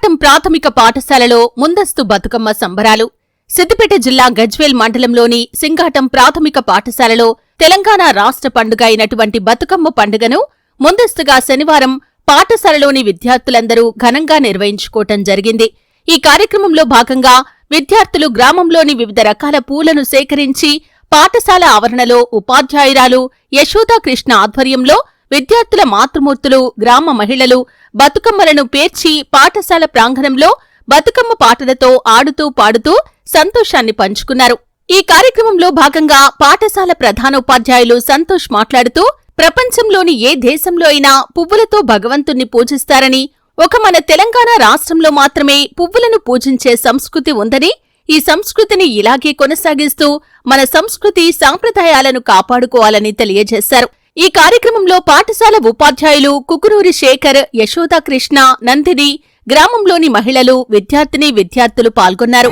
సింగాటం ప్రాథమిక పాఠశాలలో ముందస్తు బతుకమ్మ సంబరాలు. సిద్దిపేట జిల్లా గజ్వేల్ మండలంలోని సింగాటం ప్రాథమిక పాఠశాలలో తెలంగాణ రాష్ట్ర పండుగ అయినటువంటి బతుకమ్మ పండుగను ముందస్తుగా శనివారం పాఠశాలలోని విద్యార్థులందరూ ఘనంగా నిర్వహించుకోవటం జరిగింది. ఈ కార్యక్రమంలో భాగంగా విద్యార్థులు గ్రామంలోని వివిధ రకాల పూలను సేకరించి పాఠశాల ఆవరణలో ఉపాధ్యాయురాలు యశోదా కృష్ణ ఆధ్వర్యంలో విద్యార్థుల మాతృమూర్తులు గ్రామ మహిళలు బతుకమ్మలను పేర్చి పాఠశాల ప్రాంగణంలో బతుకమ్మ పాటలతో ఆడుతూ పాడుతూ సంతోషాన్ని పంచుకున్నారు. ఈ కార్యక్రమంలో భాగంగా పాఠశాల ప్రధానోపాధ్యాయులు సంతోష్ మాట్లాడుతూ ప్రపంచంలోని ఏ దేశంలో అయినా పువ్వులతో భగవంతుణ్ణి పూజిస్తారని ఒక మన తెలంగాణ రాష్ట్రంలో మాత్రమే పువ్వులను పూజించే సంస్కృతి ఉందని ఈ సంస్కృతిని ఇలాగే కొనసాగిస్తూ మన సంస్కృతి సాంప్రదాయాలను కాపాడుకోవాలని తెలియజేశారు. ఈ కార్యక్రమంలో పాఠశాల ఉపాధ్యాయులు కుకునూరి శేఖర్ యశోదా కృష్ణ నందిని గ్రామంలోని మహిళలు విద్యార్థిని విద్యార్థులు పాల్గొన్నారు.